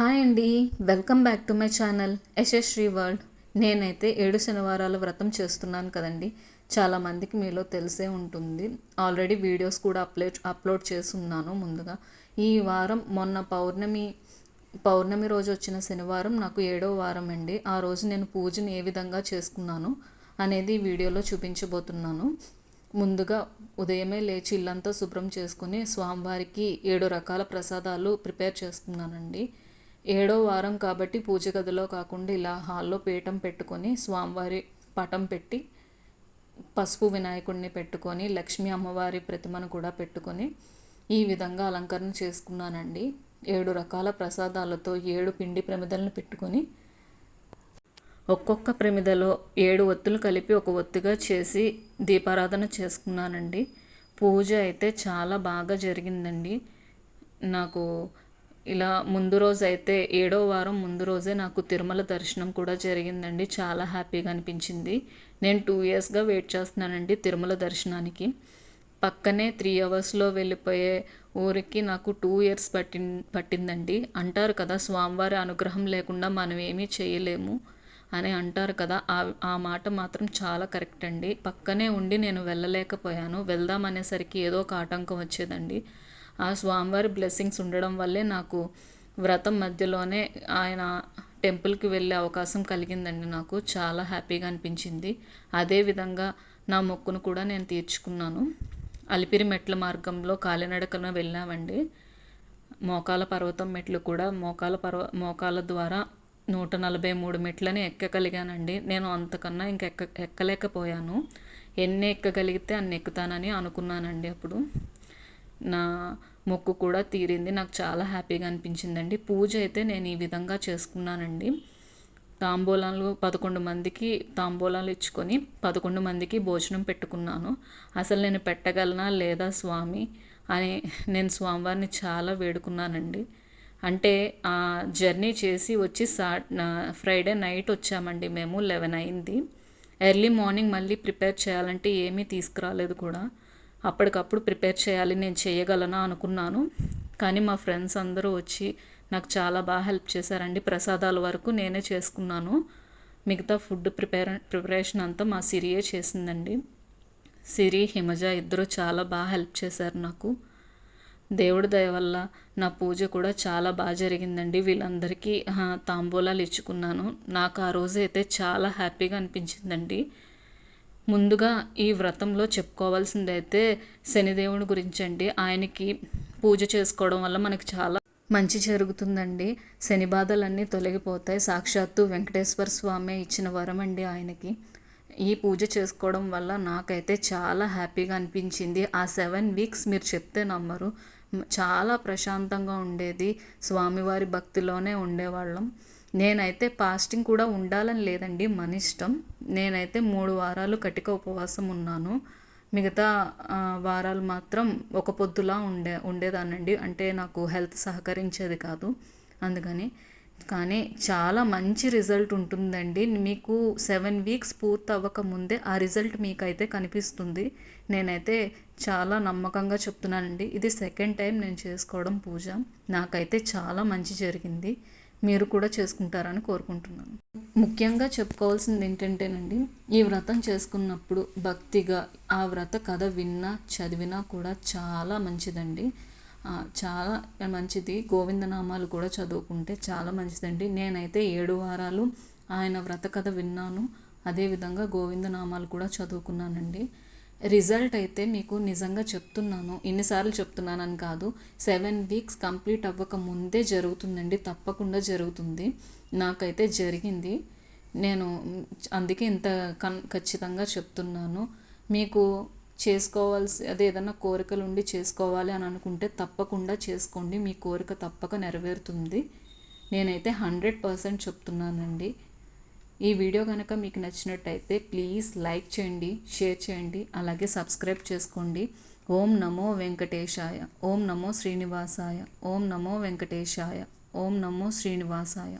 Hi అండి. Welcome back to my channel Yashasri world. నేనైతే ఏడు శనివారాల వ్రతం చేస్తున్నాను కదండి. చాలామందికి మీలో తెలిసే ఉంటుంది. ఆల్రెడీ వీడియోస్ కూడా అప్లోడ్ అప్లోడ్ చేస్తున్నాను ముందుగా. ఈ వారం మొన్న పౌర్ణమి పౌర్ణమి రోజు వచ్చిన శనివారం నాకు ఏడో వారం అండి. ఆ రోజు నేను పూజను ఏ విధంగా చేసుకున్నాను అనేది వీడియోలో చూపించబోతున్నాను. ముందుగా ఉదయమే లేచి ఇల్లంతా శుభ్రం చేసుకుని స్వామివారికి ఏడు రకాల ప్రసాదాలు ప్రిపేర్ చేసుకున్నానండి ఏడో వారం కాబట్టి పూజ గదిలో కాకుండా ఇలా హాల్లో పీఠం పెట్టుకొని స్వామివారి పటం పెట్టి పసుపు వినాయకుడిని పెట్టుకొని లక్ష్మీ అమ్మవారి ప్రతిమను కూడా పెట్టుకొని ఈ విధంగా అలంకరణ చేసుకున్నానండి. ఏడు రకాల ప్రసాదాలతో ఏడు పిండి ప్రమిదలను పెట్టుకొని ఒక్కొక్క ప్రమిదలో ఏడు ఒత్తులు కలిపి ఒక ఒత్తిగా చేసి దీపారాధన చేసుకున్నానండి. పూజ అయితే చాలా బాగా జరిగిందండి. నాకు ఇలా ముందు రోజు అయితే ఏడో వారం ముందు రోజే నాకు తిరుమల దర్శనం కూడా జరిగిందండి. చాలా హ్యాపీగా అనిపించింది. నేను టూ ఇయర్స్గా వెయిట్ చేస్తున్నానండి తిరుమల దర్శనానికి. పక్కనే త్రీ అవర్స్లో వెళ్ళిపోయే ఊరికి నాకు టూ ఇయర్స్ పట్టి పట్టిందండి. అంటారు కదా స్వామివారి అనుగ్రహం లేకుండా మనం ఏమీ చేయలేము అని అంటారు కదా ఆ ఆ మాట మాత్రం చాలా కరెక్ట్ అండి. పక్కనే ఉండి నేను వెళ్ళలేకపోయాను. వెళ్దాం అనేసరికి ఏదో ఒక ఆటంకం వచ్చేదండి. ఆ స్వామివారి బ్లెస్సింగ్స్ ఉండడం వల్లే నాకు వ్రతం మధ్యలోనే ఆయన టెంపుల్కి వెళ్ళే అవకాశం కలిగిందండి నాకు. చాలా హ్యాపీగా అనిపించింది. అదేవిధంగా నా మొక్కును కూడా నేను తీర్చుకున్నాను. అలిపిరి మెట్ల మార్గంలో కాలినడకన వెళ్ళామండి. మోకాల పర్వతం మెట్లు కూడా మోకాల పర్వ మోకాల ద్వారా నూట నలభై మూడు మెట్లని ఎక్కగలిగానండి. నేను అంతకన్నా ఇంక ఎక్క ఎక్కలేకపోయాను. ఎన్ని ఎక్కగలిగితే అన్ని ఎక్కుతానని అనుకున్నానండి అప్పుడు. నా మొక్కు కూడా తీరింది. నాకు చాలా హ్యాపీగా అనిపించిందండి. పూజ అయితే నేను ఈ విధంగా చేసుకున్నానండి. తాంబూలాలు పదకొండు మందికి తాంబూలాలు ఇచ్చుకొని పదకొండు మందికి భోజనం పెట్టుకున్నాను. అసలు నేను పెట్టగలనా లేదా స్వామి అని నేను స్వామివారిని చాలా వేడుకున్నానండి. అంటే ఆ జర్నీ చేసి వచ్చి సా ఫ్రైడే నైట్ వచ్చామండి మేము లెవెన్ అయింది. ఎర్లీ మార్నింగ్ మళ్ళీ ప్రిపేర్ చేయాలంటే ఏమీ తీసుకురాలేదు కూడా. అప్పటికప్పుడు ప్రిపేర్ చేయాలి నేను చేయగలనా అనుకున్నాను. కానీ మా ఫ్రెండ్స్ అందరూ వచ్చి నాకు చాలా బాగా హెల్ప్ చేశారండి. ప్రసాదాల వరకు నేనే చేసుకున్నాను. మిగతా ఫుడ్ ప్రిపేర్ ప్రిపరేషన్ అంతా మా సిరియే చేసిందండి. సిరి హిమజ ఇద్దరు చాలా బాగా హెల్ప్ చేశారు నాకు. దేవుడి దయ వల్ల నా పూజ కూడా చాలా బాగా జరిగిందండి. వీళ్ళందరికీ తాంబూలాలు ఇచ్చుకున్నాను. నాకు ఆ రోజు అయితే చాలా హ్యాపీగా అనిపించిందండి. ముందుగా ఈ వ్రతంలో చెప్పుకోవాల్సింది అయితే శనిదేవుని గురించి అండి ఆయనకి పూజ చేసుకోవడం వల్ల మనకి చాలా మంచి జరుగుతుందండి. శని బాధలన్నీ తొలగిపోతాయి. సాక్షాత్తు వెంకటేశ్వర స్వామి ఇచ్చిన వరం అండి ఆయనకి. ఈ పూజ చేసుకోవడం వల్ల నాకైతే చాలా హ్యాపీగా అనిపించింది. ఆ సెవెన్ వీక్స్ మీరు చెప్తే నమ్మరు. చాలా ప్రశాంతంగా ఉండేది. స్వామివారి భక్తిలోనే ఉండేవాళ్ళం. నేనైతే ఫాస్టింగ్ కూడా ఉండాలని లేదండి మన ఇష్టం. నేనైతే మూడు వారాలు కటిక ఉపవాసం ఉన్నాను. మిగతా వారాలు మాత్రం ఒక పొద్దులా ఉండే ఉండేదానండి అంటే నాకు హెల్త్ సహకరించేది కాదు. అందుకని కానీ చాలా మంచి రిజల్ట్ ఉంటుందండి. మీకు సెవెన్ వీక్స్ పూర్తి అవ్వక ముందే ఆ రిజల్ట్ మీకైతే కనిపిస్తుంది. నేనైతే చాలా నమ్మకంగా చెప్తున్నానండి. ఇది సెకండ్ టైం నేను చేసుకోవడం పూజ. నాకైతే చాలా మంచి జరిగింది. మీరు కూడా చేసుకుంటారని కోరుకుంటున్నాను. ముఖ్యంగా చెప్పుకోవాల్సింది ఏంటంటేనండి ఈ వ్రతం చేసుకున్నప్పుడు భక్తిగా ఆ వ్రత కథ విన్నా చదివినా కూడా చాలా మంచిదండి. చాలా మంచిది. గోవిందనామాలు కూడా చదువుకుంటే చాలా మంచిదండి. నేనైతే ఏడు వారాలు ఆయన వ్రత కథ విన్నాను. అదేవిధంగా గోవిందనామాలు కూడా చదువుకున్నానండి. రిజల్ట్ అయితే మీకు నిజంగా చెప్తున్నాను. ఎన్నిసార్లు చెప్తున్నానని కాదు. సెవెన్ వీక్స్ కంప్లీట్ అవ్వక ముందే జరుగుతుందండి. తప్పకుండా జరుగుతుంది. నాకైతే జరిగింది. నేను అందుకే ఇంత కన్ ఖచ్చితంగా చెప్తున్నాను. మీకు చేసుకోవాల్సి అదే ఏదన్నా కోరికలు ఉండి చేసుకోవాలి అని అనుకుంటే తప్పకుండా చేసుకోండి. మీ కోరిక తప్పక నెరవేరుతుంది. నేనైతే హండ్రెడ్ పర్సెంట్ చెప్తున్నానండి. ఈ వీడియో కనుక మీకు నచ్చినట్టయితే ప్లీజ్ లైక్ చేయండి షేర్ చేయండి అలాగే సబ్స్క్రైబ్ చేసుకోండి. ఓం నమో వెంకటేశాయ ఓం నమో శ్రీనివాసాయ ఓం నమో వెంకటేశాయ ఓం నమో శ్రీనివాసాయ.